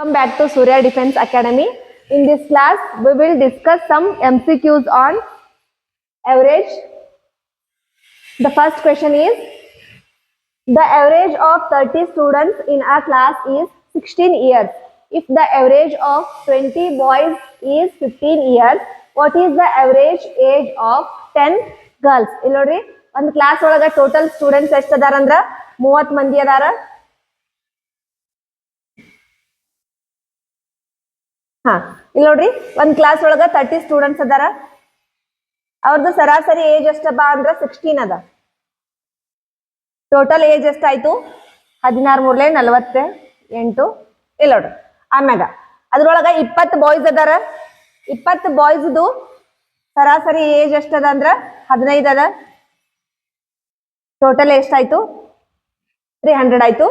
Welcome back to Surya Defense Academy. In this class, we will discuss some MCQs on average. The first question is The average of 30 students in a class is 16 years. If the average of 20 boys is 15 years, what is the average age of 10 girls? ಇಲ್ಲಿ ನೋಡ್ರಿ ಒಂದು class ಒಳಗ total students ಎಷ್ಟು ಅದಾರ ಅಂದ್ರ ಮೂವತ್ ಮಂದಿ ಅದಾರ ಹಾ, ಇಲ್ಲಿ ನೋಡ್ರಿ, ಒಂದ್ ಕ್ಲಾಸ್ ಒಳಗ ತರ್ಟಿ ಸ್ಟೂಡೆಂಟ್ಸ್ ಅದಾರ. ಅವ್ರದ್ದು ಸರಾಸರಿ ಏಜ್ ಎಷ್ಟಪ್ಪ ಅಂದ್ರ ಸಿಕ್ಸ್ಟೀನ್ ಅದ. ಟೋಟಲ್ ಏಜ್ ಎಷ್ಟಾಯ್ತು ಹದಿನಾರು ಮೂರ್ಲೆ ನಲ್ವತ್ತ ಎಂಟು. ಇಲ್ಲ ನೋಡ್ರಿ, ಆಮ್ಯಾಗ ಅದ್ರೊಳಗ ಇಪ್ಪತ್ತು ಬಾಯ್ಸ್ ಅದಾರ. ಇಪ್ಪತ್ತು ಬಾಯ್ಸ್ದು ಸರಾಸರಿ ಏಜ್ ಎಷ್ಟದ ಅಂದ್ರ ಹದಿನೈದು ಅದ. ಟೋಟಲ್ ಎಷ್ಟಾಯ್ತು ತ್ರೀ ಹಂಡ್ರೆಡ್ ಆಯ್ತು.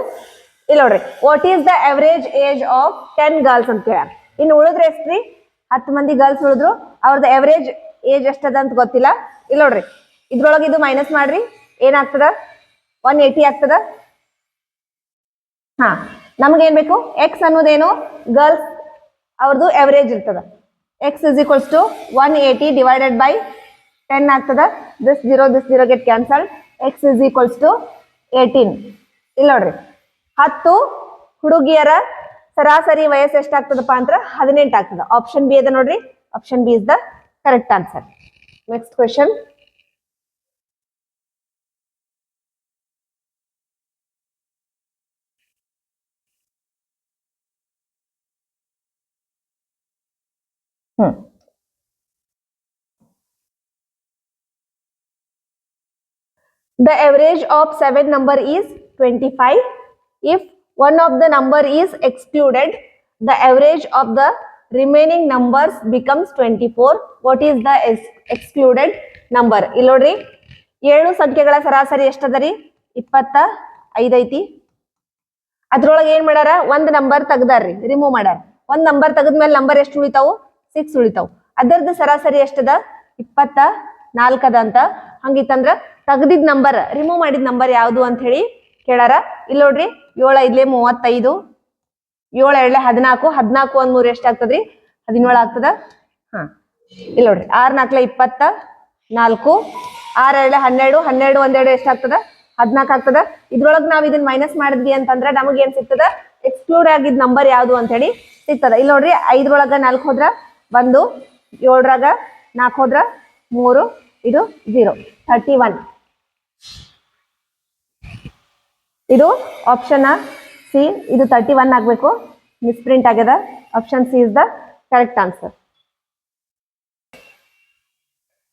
ಇಲ್ಲ ನೋಡ್ರಿ what is the average age of ten girls ಅಂತ ಕೇಳ್ಯಾರ. ಇನ್ನು ಉಳಿದ್ರೆ ಎಷ್ಟ್ರಿ? ಹತ್ತು ಮಂದಿ ಗರ್ಲ್ಸ್ ಉಳಿದ್ರು. ಅವ್ರದ್ದು ಎವರೇಜ್ ಏಜ್ ಎಷ್ಟದ ಅಂತ ಗೊತ್ತಿಲ್ಲ. ಇಲ್ಲ ನೋಡ್ರಿ, ಇದ್ರೊಳಗೆ ಇದು ಮೈನಸ್ ಮಾಡ್ರಿ. ಏನಾಗ್ತದ? ಒನ್ ಏಯ್ಟಿ ಆಗ್ತದ. ಹಾ, ನಮ್ಗೇನ್ ಬೇಕು? ಎಕ್ಸ್ ಅನ್ನೋದೇನು? ಗರ್ಲ್ಸ್ ಅವ್ರದ್ದು ಎವರೇಜ್ ಇರ್ತದ. X is equals to one eighty divided by ten ಆಗ್ತದ. This zero this zero get cancel X is equals to eighteen ಇಲ್ಲ ನೋಡ್ರಿ, ಹತ್ತು ಹುಡುಗಿಯರ ಸರಾಸರಿ ವಯಸ್ಸು ಎಷ್ಟಾಗ್ತದಪ್ಪ ಅಂದ್ರೆ ಹದಿನೆಂಟು ಆಗ್ತದ ಆಪ್ಷನ್ ಬಿ ಅದ ನೋಡ್ರಿ option B is the correct answer next question Hmm. The average of seven number is 25. If one of the number is excluded, the average of the remaining numbers becomes 24. What is the ex- excluded number? ಇಲ್ಲಿ ನೋಡ್ರಿ. ಏಳು ಸಂಖ್ಯೆಗಳ ಸರಾಸರಿ ಎಷ್ಟದರಿ? ಇಪ್ಪತ್ತ ಐದೈತಿ ಅದ್ರೊಳಗೆ ಏನ್ ಮಾಡ್ಯಾರ? ಒಂದ್ ನಂಬರ್ ತೆಗ್ದಾರ್ರಿ. ರಿಮೂವ್ ಮಾಡ್ಯಾರ. ಒಂದ್ ನಂಬರ್ ತೆಗದ್ಮೇಲೆ ನಂಬರ್ ಎಷ್ಟು ಉಳಿತಾವು? ಸಿಕ್ಸ್ ಉಳಿತಾವು. ಅದರದ್ದು ಸರಾಸರಿ ಎಷ್ಟದ? ಇಪ್ಪತ್ತ ನಾಲ್ಕದ ಅಂತ. ಹಂಗಿತ್ತಂದ್ರ ತೆಗ್ದಿದ್ ನಂಬರ್ ರಿಮೂವ್ ಮಾಡಿದ ನಂಬರ್ ಯಾವುದು ಅಂತ ಹೇಳಿ ಕೇಳಾರ ಇಲ್ಲಿ ನೋಡ್ರಿ, ಏಳು ಐದ್ಲೆ ಮೂವತ್ತೈದು, ಏಳು ಎರಡ್ಲೆ ಹದಿನಾಲ್ಕು ಹದಿನಾಲ್ಕು ಒಂದ್ ಮೂರು ಎಷ್ಟಾಗ್ತದ್ರಿ ಹದಿನೇಳ ಆಗ್ತದ? ಹಾ. ಇಲ್ಲಿ ನೋಡ್ರಿ, ಆರ್ ನಾಲ್ಕಲೆ ಇಪ್ಪತ್ತ, ನಾಲ್ಕು, ಆರ್ ಎರಡ್ಲೆ ಹನ್ನೆರಡು ಹನ್ನೆರಡು ಒಂದೆರಡು ಎಷ್ಟಾಗ್ತದ ಹದಿನಾಲ್ಕು ಆಗ್ತದ? ಇದ್ರೊಳಗ್ ನಾವ್ ಇದನ್ನ ಮೈನಸ್ ಮಾಡಿದ್ವಿ ಅಂತಂದ್ರ ನಮಗ್ ಏನ್ ಸಿಗ್ತದ? ಎಕ್ಸ್ಕ್ಲೂಡ್ ಆಗಿದ್ ನಂಬರ್ ಯಾವ್ದು ಅಂತ ಹೇಳಿ ಸಿಗ್ತದ. ಇಲ್ಲಿ ನೋಡ್ರಿ, ಐದ್ರೊಳಗ ನಾಲ್ಕು ಹೋದ್ರ ಒಂದು, ಏಳರಾಗ ನಾಲ್ಕು ಹೋದ್ರ ಮೂರು, ಇದು ಜೀರೋ ಥರ್ಟಿ ಒನ್ ಇದು ಆಪ್ಷನ್ ಸಿ ಇದು ತರ್ಟಿ ಒನ್ ಆಗ್ಬೇಕು. ಮಿಸ್ಪ್ರಿಂಟ್ ಆಗ್ಯದ. Option C is the correct answer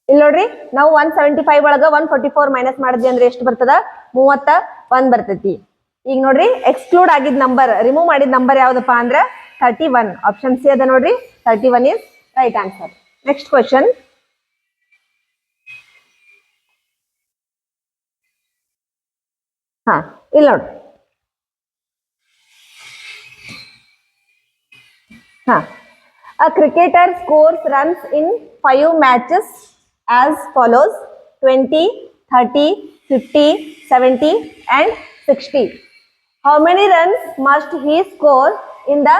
ಇಲ್ಲಿ ನೋಡ್ರಿ, ನಾವು ಒನ್ ಸೆವೆಂಟಿ ಫೈವ್ ಒಳಗ ಒನ್ ಫೋರ್ಟಿ ಫೋರ್ ಮೈನಸ್ ಮಾಡಿದ್ವಿ ಅಂದ್ರೆ ಎಷ್ಟು ಬರ್ತದ? ಮೂವತ್ತ ಒನ್ ಬರ್ತೈತಿ. ಈಗ ನೋಡ್ರಿ ಎಕ್ಸ್ಕ್ಲೂಡ್ ಆಗಿದ್ ನಂಬರ್ ರಿಮೂವ್ ಮಾಡಿದ ನಂಬರ್ ಯಾವ್ದಪ್ಪ ಅಂದ್ರೆ ತರ್ಟಿ ಒನ್ ಆಪ್ಷನ್ ಸಿ ಅದ ನೋಡ್ರಿ thirty one is right answer next question ಹಾ. ಇಲ್ಲಿ ನೋಡ್ರಿ ಹಾ A cricketer scores runs in five matches as follows 20, 30, 50, 70, and 60. How many runs must he score in the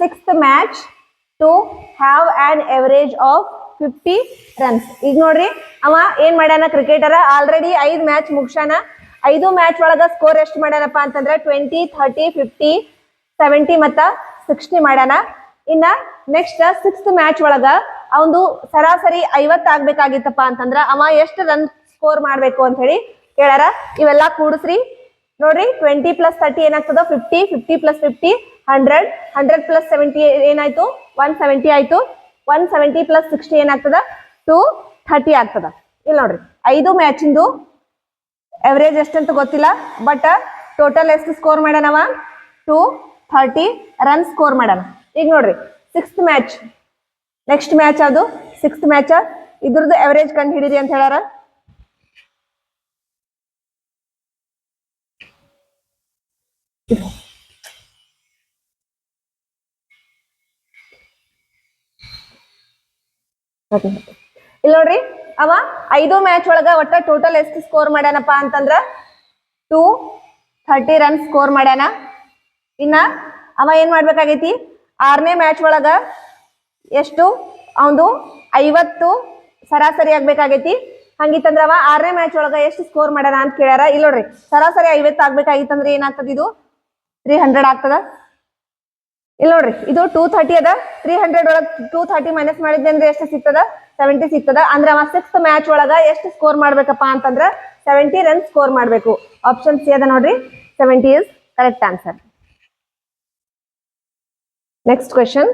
sixth match to have an average of 50 runs? ಈಗ ನೋಡ್ರಿ ಅವ ಏನ್ ಮಾಡ್ಯಾನ ಕ್ರಿಕೆಟರ already ಐದು ಮ್ಯಾಚ್ ಮುಗ್ಸಾನ ಐದು ಮ್ಯಾಚ್ ಒಳಗ ಸ್ಕೋರ್ ಎಷ್ಟು ಮಾಡ್ಯಾನಪ್ಪ ಅಂತಂದ್ರೆ ಟ್ವೆಂಟಿ ಥರ್ಟಿ ಫಿಫ್ಟಿ ಸೆವೆಂಟಿ ಮತ್ತ ಸಿಕ್ಸ್ಟಿ ಮಾಡ್ಯಾನ. ಇನ್ನ ನೆಕ್ಸ್ಟ್ ಸಿಕ್ಸ್ತ್ ಮ್ಯಾಚ್ ಒಳಗ ಅವಂದು ಸರಾಸರಿ ಐವತ್ ಆಗ್ಬೇಕಾಗಿತ್ತಪ್ಪ ಅಂತಂದ್ರ ಅವ ಎಷ್ಟು ರನ್ ಸ್ಕೋರ್ ಮಾಡ್ಬೇಕು ಅಂತ ಹೇಳಿ ಕೇಳ್ಯಾರ. ಇವೆಲ್ಲಾ ಕೂಡಿಸ್ರಿ. ನೋಡ್ರಿ ಟ್ವೆಂಟಿ ಪ್ಲಸ್ ತರ್ಟಿ ಏನಾಗ್ತದ fifty fifty plus fifty hundred hundred plus seventy ಏನಾಯ್ತು? ಒನ್ ಸೆವೆಂಟಿ ಆಯ್ತು. ಒನ್ ಸೆವೆಂಟಿ ಪ್ಲಸ್ ಸಿಕ್ಸ್ಟಿ ಏನಾಗ್ತದ? ಟು ಥರ್ಟಿ ಆಗ್ತದ. ಇಲ್ಲಿ ನೋಡ್ರಿ, ಐದು ಮ್ಯಾಚಿಂದು ಅವರೇಜ್ ಎಷ್ಟಂತ ಗೊತ್ತಿಲ್ಲ ಬಟ್ ಟೋಟಲ್ ಎಷ್ಟು ಸ್ಕೋರ್ ಮಾಡ್ಯಾನವ? ಟು ಥರ್ಟಿ ರನ್ ಸ್ಕೋರ್ ಮಾಡ್ಯಾನ. ಈಗ ನೋಡ್ರಿ ಸಿಕ್ಸ್ತ್ ಮ್ಯಾಚ್ ನೆಕ್ಸ್ಟ್ ಮ್ಯಾಚ್ ಅದು ಸಿಕ್ಸ್ತ್ ಮ್ಯಾಚ್ ಇದ್ರದ್ದು ಎವರೇಜ್ ಕಂಡು ಹಿಡೀರಿ ಅಂತ ಹೇಳಾರ ಇಲ್ಲ ನೋಡ್ರಿ ಅವ ಐದು ಮ್ಯಾಚ್ ಒಳಗ ಒಟ್ಟ ಟೋಟಲ್ ಎಷ್ಟು ಸ್ಕೋರ್ ಮಾಡ್ಯಾನಪ್ಪ ಅಂತಂದ್ರ ಟೂ ಥರ್ಟಿ ರನ್ ಸ್ಕೋರ್ ಮಾಡ್ಯಾನ. ಇನ್ನ ಅವ ಏನ್ ಮಾಡ್ಬೇಕಾಗೈತಿ? ಆರನೇ ಮ್ಯಾಚ್ ಒಳಗ ಎಷ್ಟು? ಅವನು ಐವತ್ತು ಸರಾಸರಿ ಆಗ್ಬೇಕಾಗೈತಿ. ಹಂಗಿತ್ತಂದ್ರ ಅವ ಆರನೇ ಮ್ಯಾಚ್ ಒಳಗ ಎಷ್ಟು ಸ್ಕೋರ್ ಮಾಡ್ಯಾನ ಅಂತ ಕೇಳ್ಯಾರ. ಇಲ್ಲ ನೋಡ್ರಿ, ಸರಾಸರಿ ಐವತ್ತು ಆಗ್ಬೇಕಾಗಿತ್ತಂದ್ರೆ ಏನಾಗ್ತದ ಇದು? ತ್ರೀ ಹಂಡ್ರೆಡ್ ಆಗ್ತದ? ಇಲ್ಲ ನೋಡ್ರಿ, ಇದು ಟೂ ಥರ್ಟಿ ಅದ. ತ್ರೀ ಹಂಡ್ರೆಡ್ ಒಳಗೆ ಟೂ ಥರ್ಟಿ ಮೈನಸ್ ಮಾಡಿದ್ದೆ ಅಂದ್ರೆ ಎಷ್ಟು ಸಿಗ್ತದ? ಸೆವೆಂಟಿ ಸಿಗ್ತದ? ಅಂದ್ರೆ ಅವ ಸಿಕ್ಸ್ತ್ ಮ್ಯಾಚ್ ಒಳಗ ಎಷ್ಟು ಸ್ಕೋರ್ ಮಾಡ್ಬೇಕಪ್ಪ ಅಂತಂದ್ರ ಸೆವೆಂಟಿ ರನ್ ಸ್ಕೋರ್ ಮಾಡ್ಬೇಕು. ಆಪ್ಷನ್ ಸಿ ಅದ ನೋಡ್ರಿ. Seventy is correct answer next question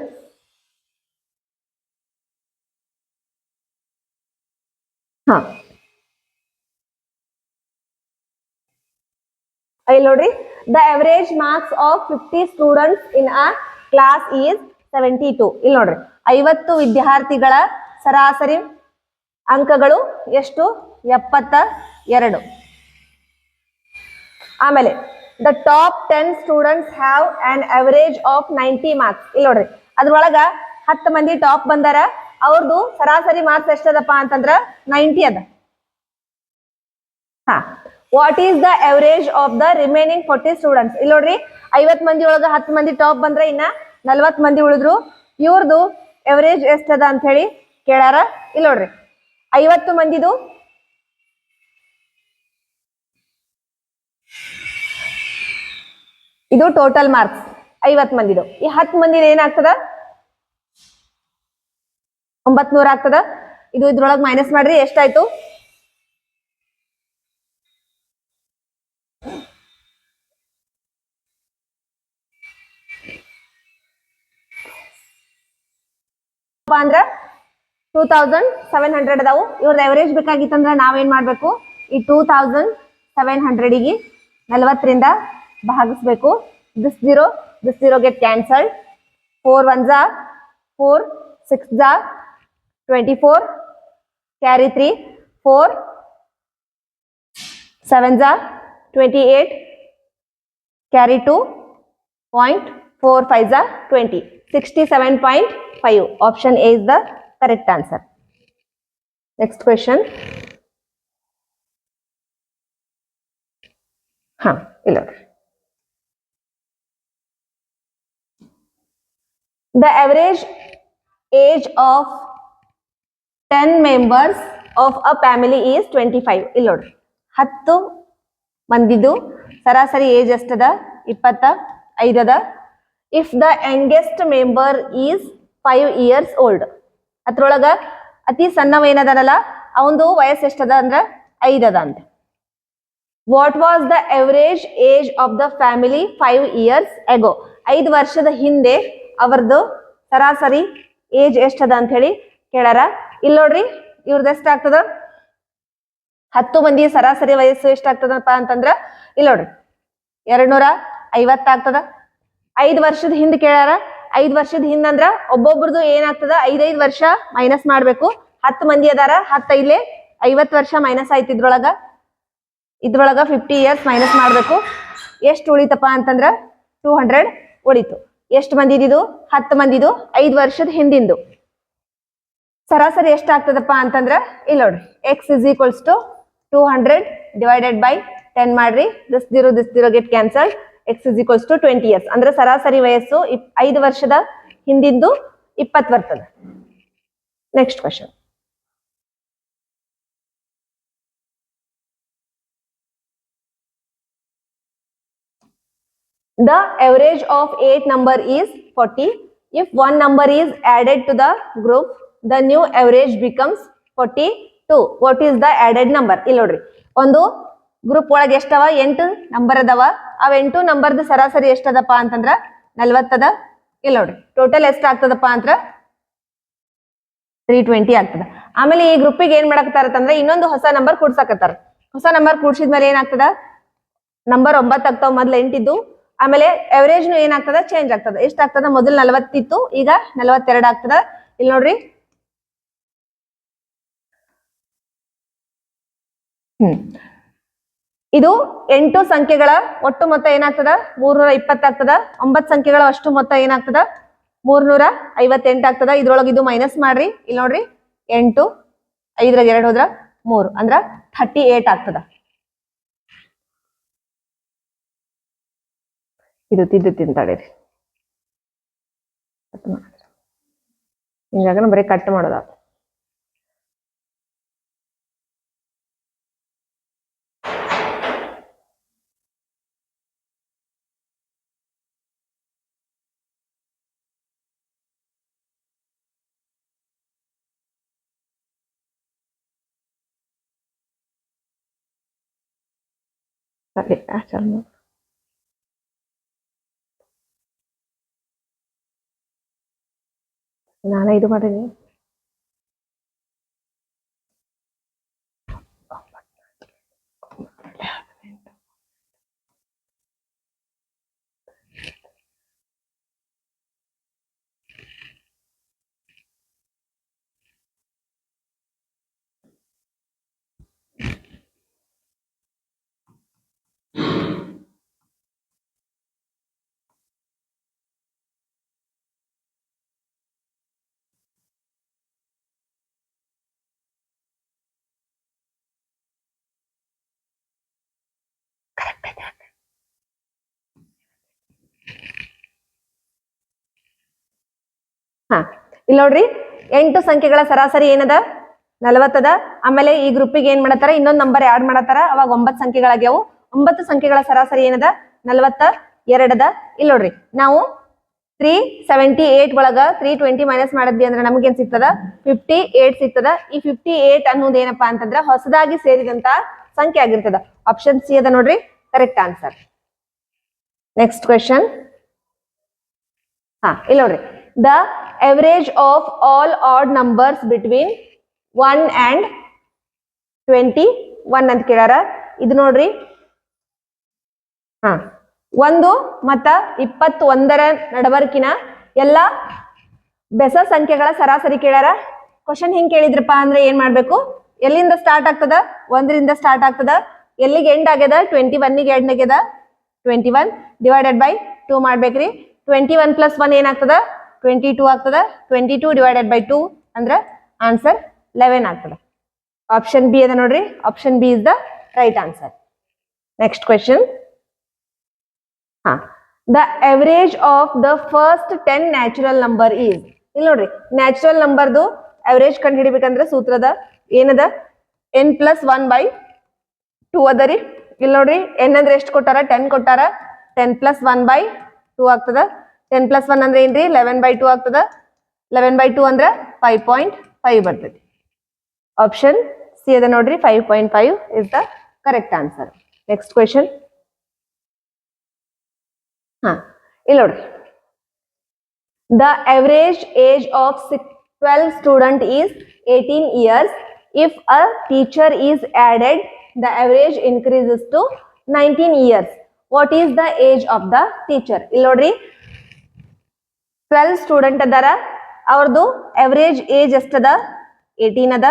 ಹಾ. ಇಲ್ಲಿ ನೋಡ್ರಿ. The average marks of fifty students in a class is seventy two ಇಲ್ಲಿ ನೋಡ್ರಿ. ಐವತ್ತು ವಿದ್ಯಾರ್ಥಿಗಳ ಸರಾಸರಿ ಅಂಕಗಳು ಎಷ್ಟು? ಎಪ್ಪತ್ತ ಎರಡು. ಆಮೇಲೆ the top ten students have an average of ninety marks ಇಲ್ಲಿ ನೋಡ್ರಿ, ಅದ್ರೊಳಗ ಹತ್ತು ಮಂದಿ ಟಾಪ್ ಬಂದಾರ ಅವ್ರದ್ದು ಸರಾಸರಿ ಮಾರ್ಕ್ಸ್ ಎಷ್ಟದಪ್ಪ ಅಂತಂದ್ರ ನೈಂಟಿ ಅದ. ಹಾ what is the average of the remaining forty students ಇಲ್ಲಿ ನೋಡ್ರಿ ಐವತ್ ಮಂದಿ ಒಳಗ ಹತ್ತು ಮಂದಿ ಟಾಪ್ ಬಂದ್ರೆ ಇನ್ನ ನಲ್ವತ್ ಮಂದಿ ಉಳಿದ್ರು. ಇವ್ರದ್ದು ಎವರೇಜ್ ಎಷ್ಟದ ಅಂತ ಹೇಳಿ ಕೇಳ್ಯಾರ? ಇಲ್ಲಿ ನೋಡ್ರಿ. ಐವತ್ತು ಮಂದಿದು? ಇದು ಟೋಟಲ್ ಮಾರ್ಕ್ಸ್ ಐವತ್ ಮಂದಿದು. ಈ ಹತ್ತು ಮಂದಿದು ಏನಾಗ್ತದ? ಒಂಬತ್ ನೂರ ಆಗ್ತದ? ಇದು ಇದ್ರೊಳಗ್ ಮೈನಸ್ ಮಾಡ್ರಿ, ಎಷ್ಟಾಯ್ತು? ಅಂದ್ರ ಟೂ ತೌಸಂಡ್ ಸೆವೆನ್ ಹಂಡ್ರೆಡ್ ಅದಾವು. ಇವ್ರದ್ದು ಅವರೇಜ್ ಬೇಕಾಗಿತ್ತಂದ್ರ ನಾವೇನ್ ಮಾಡ್ಬೇಕು? ಈ ಟೂ ತೌಸಂಡ್ ಸೆವೆನ್ ಹಂಡ್ರೆಡಿಗೆ ನಲವತ್ತರಿಂದ ಭಾಗಿಸ್ಬೇಕು. This zero this zero get cancelled four one ಜಾ ಫೋರ್ ಸಿಕ್ಸ್ ಜಾ twenty four carry three four seven ಜಾ twenty eight carry two point four five ಜಾ twenty sixty seven point five option A is the correct answer next question ಹಾ ಇಲ್ಲ the average age of ten members of a family is twenty five ಇಲ್ಲಿ ನೋಡ್ರಿ ಹತ್ತು ಮಂದಿದು ಸರಾಸರಿ age ಎಷ್ಟದ ಇಪ್ಪತ್ತ ಐದದ if the youngest member is five years old ಅದ್ರೊಳಗ ಅತಿ ಸಣ್ಣವ ಏನದನಲ್ಲ ಅವಂದು ವಯಸ್ಸು ಎಷ್ಟದ ಅಂದ್ರ ಐದದ ಅಂತ. What was the average age of the family five years ago ಐದು ವರ್ಷದ ಹಿಂದೆ ಅವ್ರದ್ದು ಸರಾಸರಿ ಏಜ್ ಎಷ್ಟದ ಅಂತ ಹೇಳಿ ಕೇಳಾರ. ಇಲ್ಲಿ ನೋಡ್ರಿ ಇವ್ರದ್ದು ಎಷ್ಟಾಗ್ತದ? ಹತ್ತು ಮಂದಿ ಸರಾಸರಿ ವಯಸ್ಸು ಎಷ್ಟಾಗ್ತದಪ್ಪ ಅಂತಂದ್ರ ಇಲ್ಲಿ ನೋಡ್ರಿ, ಎರಡ್ನೂರ ಐವತ್ತಾಗ್ತದ. ಐದು ವರ್ಷದ ಹಿಂದೆ ಕೇಳ್ಯಾರ ಐದ್ ವರ್ಷದ ಹಿಂದಂದ್ರ ಒಬ್ಬೊಬ್ರದ್ದು ಏನಾಗ್ತದ? ಐದೈದ್ ವರ್ಷ ಮೈನಸ್ ಮಾಡ್ಬೇಕು. ಹತ್ತು ಮಂದಿ ಅದಾರ, ಹತ್ತು ಐದ್ಲೆ ಐವತ್ ವರ್ಷ ಮೈನಸ್ ಆಯ್ತು ಇದ್ರೊಳಗ. ಇದ್ರೊಳಗ ಫಿಫ್ಟಿ ಇಯರ್ಸ್ ಮೈನಸ್ ಮಾಡ್ಬೇಕು. ಎಷ್ಟು ಉಳಿತಪ್ಪ ಅಂತಂದ್ರ ಟೂ ಹಂಡ್ರೆಡ್ ಉಳಿತು. ಎಷ್ಟು ಮಂದಿದಿದು? ಹತ್ತು ಮಂದಿದು, ಐದು ವರ್ಷದ ಹಿಂದಿಂದು. ಸರಾಸರಿ ಎಷ್ಟಾಗ್ತದಪ್ಪ ಅಂತಂದ್ರ ಇಲ್ಲಿ ನೋಡ್ರಿ x is equals to two hundred divided by ten ಮಾಡ್ರಿ. This zero this zero get cancel x is equals to twenty years ಅಂದ್ರೆ ಸರಾಸರಿ ವಯಸ್ಸು ಐದು ವರ್ಷದ ಹಿಂದಿದ್ದು ಇಪ್ಪತ್ತು ಬರ್ತದೆ. Next question the average of eight number is forty if one number is added to the group the new average becomes forty two what is the added number ಇಲ್ಲಿ ನೋಡ್ರಿ. ಒಂದು ಗ್ರೂಪ್ ಒಳಗೆ ಎಷ್ಟವ? ಎಂಟು ನಂಬರ್ ಅದಾವ. ಅವ್ ಎಂಟು ನಂಬರ್ದ ಸರಾಸರಿ ಎಷ್ಟದಪ್ಪ ಅಂತಂದ್ರ ನಲ್ವತ್ತದ. ಇಲ್ಲ ನೋಡ್ರಿ ಟೋಟಲ್ ಎಷ್ಟು ಆಗ್ತದಪ್ಪ ಅಂದ್ರ ತ್ರೀ ಟ್ವೆಂಟಿ ಆಗ್ತದ. ಆಮೇಲೆ ಈ ಗ್ರೂಪಿಗೆ ಏನ್ ಮಾಡಾಕತ್ತಾರತ್ತಂದ್ರ ಇನ್ನೊಂದು ಹೊಸ ನಂಬರ್ ಕೂಡ್ಸಕತ್ತಾರ. ಹೊಸ ನಂಬರ್ ಕೂಡ್ಸಿದ್ಮೇಲೆ ಏನಾಗ್ತದ ನಂಬರ್ ಒಂಬತ್ತು ಆಗ್ತಾವ ಮೊದ್ಲು ಎಂಟಿದ್ದು. ಆಮೇಲೆ ನು ಏನಾಗ್ತದ ಚೇಂಜ್ ಆಗ್ತದ. ಎಷ್ಟಾಗ್ತದ ಮೊದಲು ನಲವತ್ತಿತ್ತು, ಈಗ ನಲವತ್ತೆರಡು ಆಗ್ತದ. ಇಲ್ಲಿ ನೋಡ್ರಿ. ಹ್ಮ್. ಇದು ಎಂಟು ಸಂಖ್ಯೆಗಳ ಒಟ್ಟು ಮೊತ್ತ ಏನಾಗ್ತದ? ಮೂರ್ನೂರ ಇಪ್ಪತ್ತಾಗ್ತದ ಒಂಬತ್ತು ಸಂಖ್ಯೆಗಳ ಅಷ್ಟು ಮೊತ್ತ ಏನಾಗ್ತದ? ಮೂರ್ನೂರ ಐವತ್ತೆಂಟು ಆಗ್ತದ. ಇದ್ರೊಳಗೆ ಇದು ಮೈನಸ್ ಮಾಡ್ರಿ. ಇಲ್ಲಿ ನೋಡ್ರಿ, ಎಂಟು, ಐದ್ರಾಗ ಎರಡು ಹೋದ್ರ ಮೂರು, ಅಂದ್ರ ಥರ್ಟಿ ಏಟ್ ಆಗ್ತದ. ಇದು ತಿದ್ದು ತಿಂತಾಡಿರಿ ಹಿಂಗಾಗ ಬರೀ ಕಟ್ ಮಾಡೋದ Sale hasta el norte. നാളെ ഇത് പടഞ്ഞ് ಹಾ ಇಲ್ಲಿ ನೋಡ್ರಿ, ಎಂಟು ಸಂಖ್ಯೆಗಳ ಸರಾಸರಿ ಏನದ? ನಲವತ್ತದ? ಆಮೇಲೆ ಈ ಗ್ರೂಪಿಗೆ ಏನ್ ಮಾಡತಾರ ಇನ್ನೊಂದ್ ನಂಬರ್ ಆಡ್ ಮಾಡತಾರ ಅವಾಗ ಒಂಬತ್ತು ಸಂಖ್ಯೆಗಳಾಗ್ಯಾವು. ಒಂಬತ್ತು ಸಂಖ್ಯೆಗಳ ಸರಾಸರಿ ಏನದ? ನಲವತ್ತ ಎರಡದ. ಇಲ್ಲಿ ನೋಡ್ರಿ, ನಾವು ತ್ರೀ ಸೆವೆಂಟಿ ಏಟ್ ಒಳಗ ತ್ರೀ ಟ್ವೆಂಟಿ ಮೈನಸ್ ಮಾಡಿದ್ವಿ ಅಂದ್ರೆ ನಮಗೇನ್ ಸಿಗ್ತದ? ಫಿಫ್ಟಿ ಏಟ್ ಸಿಗ್ತದ. ಈ ಫಿಫ್ಟಿ ಏಟ್ ಅನ್ನೋದು ಏನಪ್ಪಾ ಅಂತಂದ್ರ ಹೊಸದಾಗಿ ಸೇರಿದಂತ ಸಂಖ್ಯೆ ಆಗಿರ್ತದ. ಆಪ್ಷನ್ ಸಿ ಅದ ನೋಡ್ರಿ ಕರೆಕ್ಟ್ ಆನ್ಸರ್ ನೆಕ್ಸ್ಟ್ ಕ್ವೆಶನ್ ಹಾ ಇಲ್ಲ ನೋಡ್ರಿ the of all odd numbers between one and twenty one ಅಂತ ಕೇಳಾರ ಇದು ನೋಡ್ರಿ. ಹಾ. ಒಂದು ಮತ್ತ ಇಪ್ಪತ್ತೊಂದರ ನಡಬರ್ಕಿನ ಎಲ್ಲ ಬೆಸ ಸಂಖ್ಯೆಗಳ ಸರಾಸರಿ ಕೇಳ್ಯಾರ? ಕ್ವಶನ್ ಹೆಂಗ್ ಕೇಳಿದ್ರಪ್ಪ ಅಂದ್ರೆ ಏನ್ ಮಾಡ್ಬೇಕು? ಎಲ್ಲಿಂದ ಸ್ಟಾರ್ಟ್ ಆಗ್ತದ? ಒಂದರಿಂದ ಸ್ಟಾರ್ಟ್ ಆಗ್ತದ? ಎಲ್ಲಿಗೆ ಎಂಡ್ ಆಗ್ಯದ? ಟ್ವೆಂಟಿ ಒನ್ನಿಗೆ ಎಂಡ್ ಆಗ್ಯದ? Twenty one divided by two ಮಾಡ್ಬೇಕ್ರಿ. ಟ್ವೆಂಟಿ ಒನ್ ಪ್ಲಸ್ ಒನ್ ಏನಾಗ್ತದ ಟ್ವೆಂಟಿ ಟೂ ಆಗ್ತದ? Twenty two divided by two ಅಂದ್ರ ಆನ್ಸರ್ ಲೆವೆನ್ ಆಗ್ತದ. ಆಪ್ಷನ್ ಬಿ ಅದ ನೋಡ್ರಿ. Option B is the right answer next question ಹಾ. The average of the first ten natural number is ಇಲ್ಲಿ ನೋಡ್ರಿ natural ನಂಬರ್ದು average ಕಂಡು ಹಿಡಿಬೇಕಂದ್ರೆ ಸೂತ್ರದ ಏನದ? N plus one by two ಅದ ರೀ. ಇಲ್ಲಿ ನೋಡ್ರಿ ಎನ್ ಅಂದ್ರೆ ಎಷ್ಟು ಕೊಟ್ಟಾರ? ಟೆನ್ ಕೊಟ್ಟಾರ. Ten plus one by two ಆಗ್ತದ. ಟೆನ್ ಪ್ಲಸ್ ಒನ್ ಅಂದ್ರೆ ಏನ್ರಿ? ಲೆವೆನ್ ಬೈ ಟೂ ಆಗ್ತದ? ಲೆವೆನ್ ಬೈ ಟೂ ಅಂದ್ರೆ ಫೈವ್ ಪಾಯಿಂಟ್ ಫೈವ್ ಬರ್ತೈತಿ. ಆಪ್ಷನ್ ಸಿ ಅದ ನೋಡ್ರಿ five point five is the correct answer next question ಹಾ ಇಲ್ಲಿ ನೋಡ್ರಿ. The average age of six twelve student is eighteen years if a teacher is added the average increases to nineteen years what is the age of the teacher ಇಲ್ಲಿ ನೋಡ್ರಿ twelve student ಅದಾರ ಅವ್ರದ್ದು average age ಎಷ್ಟದ eighteen ಅದ?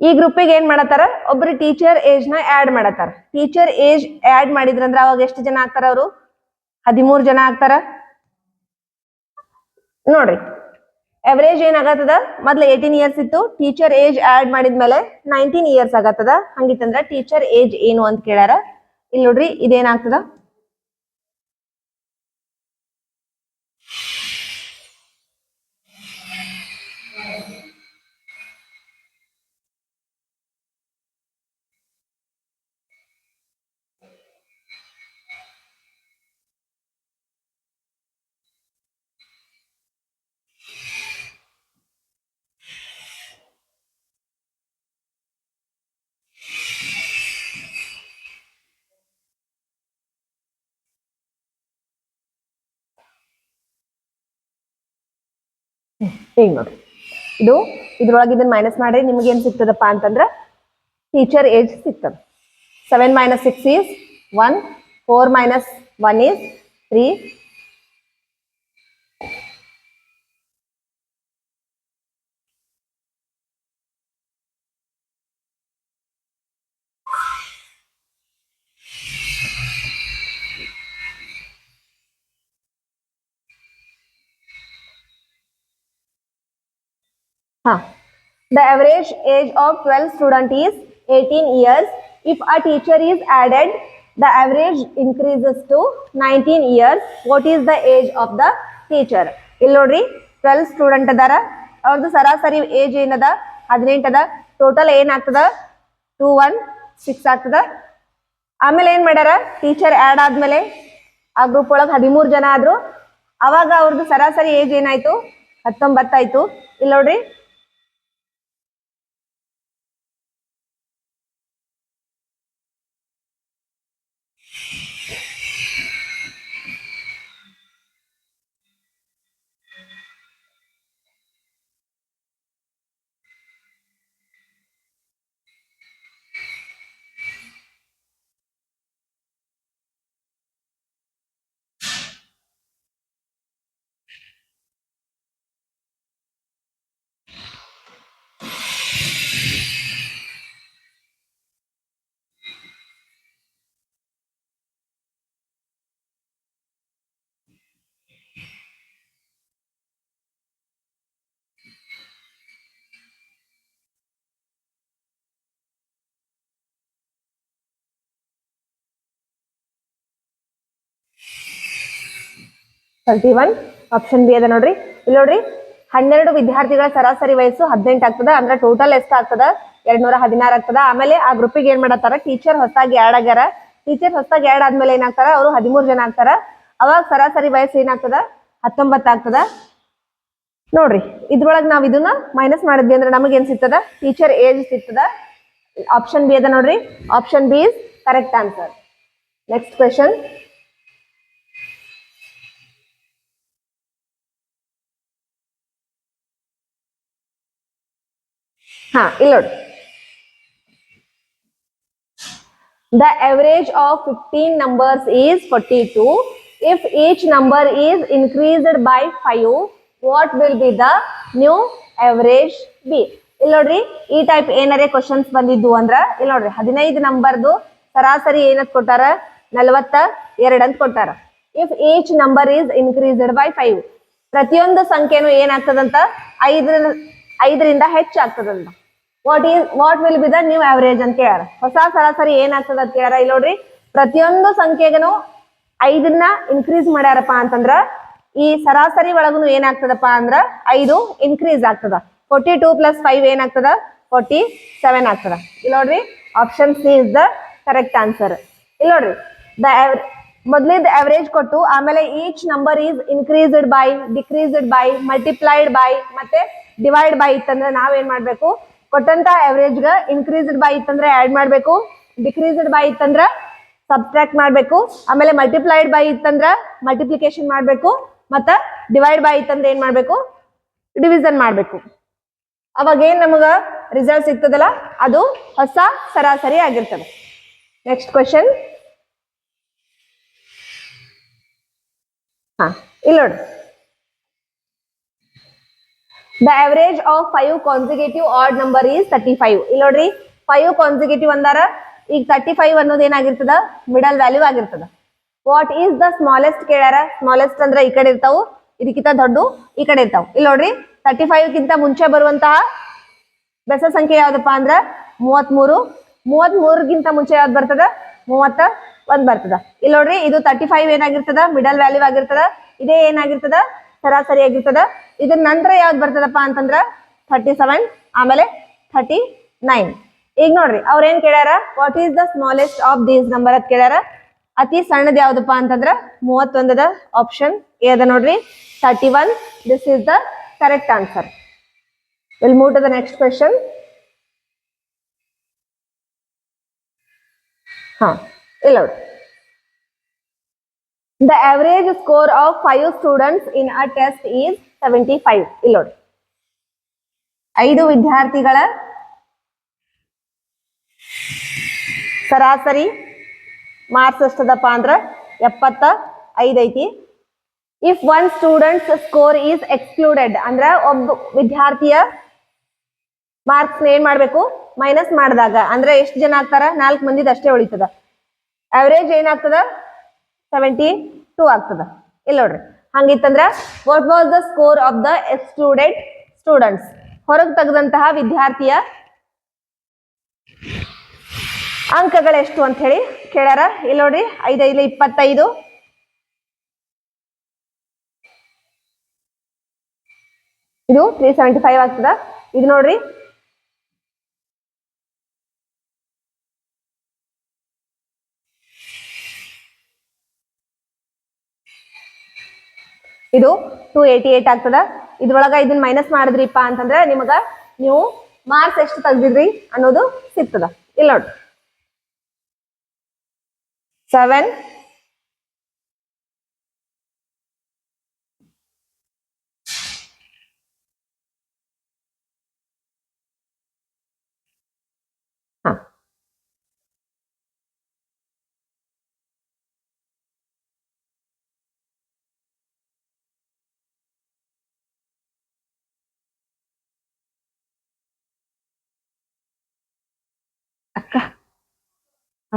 ಈ ಗ್ರೂಪಿಗೆ ಏನ್ ಮಾಡತ್ತಾರ? ಒಬ್ರು teacher ಏಜ್ನ ಆಡ್ ಮಾಡತ್ತಾರ. ಟೀಚರ್ ಏಜ್ ಆಡ್ ಮಾಡಿದ್ರಂದ್ರ ಅವಾಗ ಎಷ್ಟು ಜನ ಆಗ್ತಾರ ಅವರು? ಹದಿಮೂರ್ ಜನ ಆಗ್ತಾರ. ನೋಡ್ರಿ. ಅವರೇಜ್ ಏನಾಗತ್ತದ ಮೊದ್ಲು ಏಟೀನ್ ಇಯರ್ಸ್ ಇತ್ತು. ಟೀಚರ್ ಏಜ್ ಆಡ್ ಮಾಡಿದ್ಮೇಲೆ ನೈನ್ಟೀನ್ ಇಯರ್ಸ್ ಆಗತ್ತದ. ಹಂಗಿತ್ತಂದ್ರ ಟೀಚರ್ ಏಜ್ ಏನು ಅಂತ ಕೇಳ್ಯಾರ. ಇಲ್ಲಿ ನೋಡ್ರಿ ಇದೇನಾಗ್ತದ ಈಗ ನೋಡ್ರಿ ಇದು ಇದ್ರೊಳಗೆ ಇದನ್ನ ಮೈನಸ್ ಮಾಡ್ರಿ ನಿಮ್ಗೆ ಏನ್ ಸಿಗ್ತದಪ್ಪ ಅಂತಂದ್ರ ಟೀಚರ್ ಏಜ್ ಸಿಗ್ತದ. Seven minus six is one four minus one is three Huh. The average age of 12 student is 18 years. If a teacher is added, the average increases to 19 years. What is the age of the teacher? ಇಲ್ಲಿ ನೋಡ್ರಿ twelve student ಅದಾರ. ಅವ್ರದ್ದು ಸರಾಸರಿ age ಏನದ? ಹದಿನೆಂಟು ಅದ total ಏನಾಗ್ತದ? Two one six ಆಗ್ತದ. ಆಮೇಲೆ ಏನು ಮಾಡ್ಯಾರ? ಟೀಚರ್ ಆ್ಯಡ್ ಆದಮೇಲೆ ಆ ಗ್ರೂಪ್ ಒಳಗೆ ಹದಿಮೂರು ಜನ ಆದರು. ಅವಾಗ ಅವ್ರದ್ದು ಸರಾಸರಿ ಏಜ್ ಏನಾಯಿತು? ಹತ್ತೊಂಬತ್ತಾಯ್ತು. ಇಲ್ಲಿ ನೋಡ್ರಿ ತರ್ಟಿ ಒನ್ ಆಪ್ಷನ್ ಬಿ ಅದ ನೋಡ್ರಿ. ಇಲ್ಲಿ ನೋಡ್ರಿ, ಹನ್ನೆರಡು ವಿದ್ಯಾರ್ಥಿಗಳ ಸರಾಸರಿ ವಯಸ್ಸು ಹದಿನೆಂಟು ಆಗ್ತದ, ಅಂದ್ರೆ ಟೋಟಲ್ ಎಷ್ಟು ಆಗ್ತದ? ಎರಡ್ ನೂರ ಹದಿನಾರು ಆಗ್ತದ. ಆಮೇಲೆ ಆ ಗ್ರೂಪಿಗೆ ಏನ್ ಮಾಡತ್ತಾರ? ಟೀಚರ್ ಹೊಸದಾಗಿ ಆ್ಯಡ್ ಆಗ್ಯಾರ. ಟೀಚರ್ ಹೊಸದಾಗಿ ಆ್ಯಡ್ ಆದ್ಮೇಲೆ ಏನಾಗ್ತಾರ? ಅವರು ಹದಿಮೂರು ಜನ ಆಗ್ತಾರ. ಅವಾಗ ಸರಾಸರಿ ವಯಸ್ಸು ಏನಾಗ್ತದ? ಹತ್ತೊಂಬತ್ತು ಆಗ್ತದ. ನೋಡ್ರಿ, ಇದ್ರೊಳಗೆ ನಾವ್ ಇದನ್ನ ಮೈನಸ್ ಮಾಡಿದ್ವಿ ಅಂದ್ರೆ ನಮಗೆ ಏನ್ ಸಿಗ್ತದ? ಟೀಚರ್ ಏಜ್ ಸಿಗ್ತದ. ಆಪ್ಷನ್ ಬಿ ಅದ ನೋಡ್ರಿ. Option B is correct answer next question ಹಾ, ಇಲ್ಲಿ ನೋಡಿ. The average of fifteen numbers is forty two if each number is increased by five what will be the new average be ಇಲ್ಲಿ ನೋಡ್ರಿ, ಈ type ಏನಾರೇ questions ಬಂದಿದ್ದು ಅಂದ್ರ, ಇಲ್ಲಿ ನೋಡ್ರಿ, ಹದಿನೈದು ನಂಬರ್ದು ಸರಾಸರಿ ಏನಂತ ಕೊಟ್ಟಾರ? ನಲವತ್ತ ಎರಡ್ ಅಂತ ಕೊಟ್ಟಾರ. If each number is increased by five ಪ್ರತಿಯೊಂದು ಸಂಖ್ಯೆನೂ ಏನಾಗ್ತದಂತ? ಐದ್ರ ಐದರಿಂದ ಹೆಚ್ಚಾಗ್ತದಂತ. What is what will be the new average ಅಂತ ಕೇಳ್ಯಾರ. ಹೊಸ ಸರಾಸರಿ ಏನಾಗ್ತದ ಅಂತ ಕೇಳ್ಯಾರ? ಇಲ್ಲಿ ನೋಡ್ರಿ, ಪ್ರತಿಯೊಂದು ಸಂಖ್ಯೆಗೂ ಐದನ್ನ ಇನ್ಕ್ರೀಸ್ ಮಾಡ್ಯಾರಪ್ಪ ಅಂತಂದ್ರ, ಈ ಸರಾಸರಿ ಒಳಗೂ ಏನಾಗ್ತದಪ್ಪ ಅಂದ್ರ, ಐದು ಇನ್ಕ್ರೀಸ್ ಆಗ್ತದ. ಫೋರ್ಟಿ ಟೂ ಪ್ಲಸ್ ಫೈವ್ ಏನಾಗ್ತದ ಫೋರ್ಟಿ ಸೆವೆನ್ ಆಗ್ತದ. ಇಲ್ಲಿ ನೋಡ್ರಿ option C is the correct answer ಇಲ್ಲಿ ನೋಡ್ರಿ ದ ಮೊದಲಿಂದ ಅವರೇಜ್ ಕೊಟ್ಟು, ಆಮೇಲೆ each number is increased by decreased by multiplied by ಮತ್ತೆ ಡಿವೈಡ್ ಬೈ ಇತ್ತಂದ್ರೆ ನಾವೇನ್ ಮಾಡ್ಬೇಕು? ಕೊಟ್ಟಂತ ಎವರೇಜ್ ಗ ಇನ್ಕ್ರೀಸ್ಡ್ ಬೈ ಇತ್ತಂದ್ರೆ ಆಡ್ ಮಾಡಬೇಕು. ಡಿಕ್ರೀಸ್ಡ್ ಬೈ ಇತ್ತಂದ್ರ ಸಬ್ಸ್ಟ್ರಾಕ್ಟ್ ಮಾಡಬೇಕು. ಆಮೇಲೆ ಮಲ್ಟಿಪ್ಲೈಡ್ ಬೈ ಇತ್ತಂದ್ರ ಮಲ್ಟಿಪ್ಲಿಕೇಶನ್ ಮಾಡಬೇಕು. ಮತ್ತ ಡಿವೈಡ್ ಬೈ ಇತ್ತಂದ್ರೆ ಏನ್ ಮಾಡಬೇಕು? ಡಿವಿಷನ್ ಮಾಡಬೇಕು. ಅವಾಗ ಏನ್ ನಮಗ ರಿಸಲ್ಟ್ ಸಿಗ್ತದಲ್ಲ? ಅದು ಹೊಸ ಸರಾಸರಿ ಆಗಿರ್ತದೆ. ನೆಕ್ಸ್ಟ್ ಕ್ವಶನ್ ಹಾ ಇಲ್ಲ ನೋಡಿ. The average of five consecutive odd number is thirty five ಇಲ್ಲಿ ನೋಡ್ರಿ ಫೈವ್ ಕಾನ್ಸಿಕ್ಯೂಟಿವ್ ಅಂದಾರ, ಈಗ ತರ್ಟಿ ಫೈವ್ ಅನ್ನೋದು ಏನಾಗಿರ್ತದ? ಮಿಡಲ್ ವ್ಯಾಲ್ಯೂ ಆಗಿರ್ತದ. ವಾಟ್ ಈಸ್ ದ ಸ್ಮಾಲೆಸ್ಟ್ ಕೇಳ್ಯಾರ? ಸ್ಮಾಲೆಸ್ಟ್ ಅಂದ್ರೆ ಈ ಕಡೆ ಇರ್ತಾವು, ಇದಕ್ಕಿಂತ ದೊಡ್ಡ ಈ ಕಡೆ ಇರ್ತಾವ. ಇಲ್ಲಿ ನೋಡ್ರಿ ತರ್ಟಿ ಫೈವ್ ಗಿಂತ ಮುಂಚೆ ಬರುವಂತಹ ಬೆಸ ಸಂಖ್ಯೆ ಯಾವ್ದಪ್ಪ ಅಂದ್ರ? ಮೂವತ್ಮೂರು. ಮೂವತ್ಮೂರಗಿಂತ ಮುಂಚೆ ಯಾವ್ದು ಬರ್ತದ? ಮೂವತ್ತ ಒಂದ್ ಬರ್ತದ. ಇಲ್ಲಿ ನೋಡ್ರಿ, ಇದು ತರ್ಟಿ ಫೈವ್ ಏನಾಗಿರ್ತದ? ಮಿಡಲ್ ವ್ಯಾಲ್ಯೂ ಆಗಿರ್ತದ. ಇದೇ ಏನಾಗಿರ್ತದ? ಸರಾಸರಿ ಆಗಿರ್ತದ ಇದ್ರ ನಂತರ ಯಾವ್ದು ಬರ್ತದಪ್ಪ ಅಂತಂದ್ರ ಥರ್ಟಿ ಸೆವೆನ್ ಆಮೇಲೆ ಥರ್ಟಿ ನೈನ್ ಈಗ ನೋಡ್ರಿ, ಅವ್ರ ಏನ್ ಕೇಳ್ಯಾರ? What is the smallest of these number ಅದ್ ಕೇಳ್ಯಾರ? ಅತಿ ಸಣ್ಣದ ಯಾವ್ದಪ್ಪ ಅಂತಂದ್ರ ಮೂವತ್ತೊಂದದ ಆಪ್ಷನ್ ಎ ಅದ ನೋಡ್ರಿ. Thirty one this is the correct answer will move to the next question ಹಾ, ಇಲ್ಲ ನೋಡಿ the average score of five students in a test is seventy five ಇಲ್ಲಿ ನೋಡಿ ಐದು ವಿದ್ಯಾರ್ಥಿಗಳ ಸರಾಸರಿ ಮಾರ್ಕ್ಸ್ ಎಷ್ಟದಪ್ಪ ಅಂದ್ರ ಎಪ್ಪತ್ತ ಐದೈತಿ if one student's score is excluded ಅಂದ್ರ ಒಬ್ಬ ವಿದ್ಯಾರ್ಥಿಯ ಮಾರ್ಕ್ಸ್ ಏನ್ ಮಾಡ್ಬೇಕು? ಮೈನಸ್ ಮಾಡಿದಾಗ. ಅಂದ್ರೆ ಎಷ್ಟು ಜನ ಆಗ್ತಾರ? ನಾಲ್ಕು ಮಂದಿದ ಅಷ್ಟೇ ಉಳಿತದ. ಅವರೇಜ್ ಏನಾಗ್ತದ? ಸೆವೆಂಟಿ ಟೂ ಆಗ್ತದ. ಇಲ್ಲ ನೋಡ್ರಿ. ಹಂಗಿತ್ತಂದ್ರ what was the score of the excluded students ಹೊರಗೆ ತೆಗೆದಂತಹ ವಿದ್ಯಾರ್ಥಿಯ ಅಂಕಗಳೆಷ್ಟು ಅಂತ ಹೇಳಿ ಕೇಳ್ಯಾರ. ಇಲ್ಲ ನೋಡ್ರಿ ಐದೈದು ಇಪ್ಪತ್ತೈದು. ಇದು ತ್ರೀ ಸೆವೆಂಟಿ ಫೈವ್ ಆಗ್ತದ. ಇದು ನೋಡ್ರಿ ಇದು ಟೂ ಏಯ್ಟಿ ಏಟ್ ಆಗ್ತದ. ಇದ್ರೊಳಗ ಇದನ್ನ ಮೈನಸ್ ಮಾಡಿದ್ರಿಪ್ಪ ಅಂತಂದ್ರೆ ನಿಮಗ ನೀವು ಮಾರ್ಕ್ಸ್ ಎಷ್ಟು ತೆಗ್ದಿದ್ರಿ ಅನ್ನೋದು ಸಿಗ್ತದ. ಇಲ್ಲ ನೋಡ್ರಿ. ಸೆವೆನ್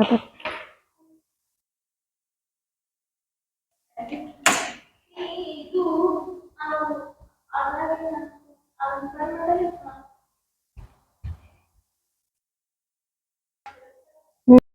ಅದು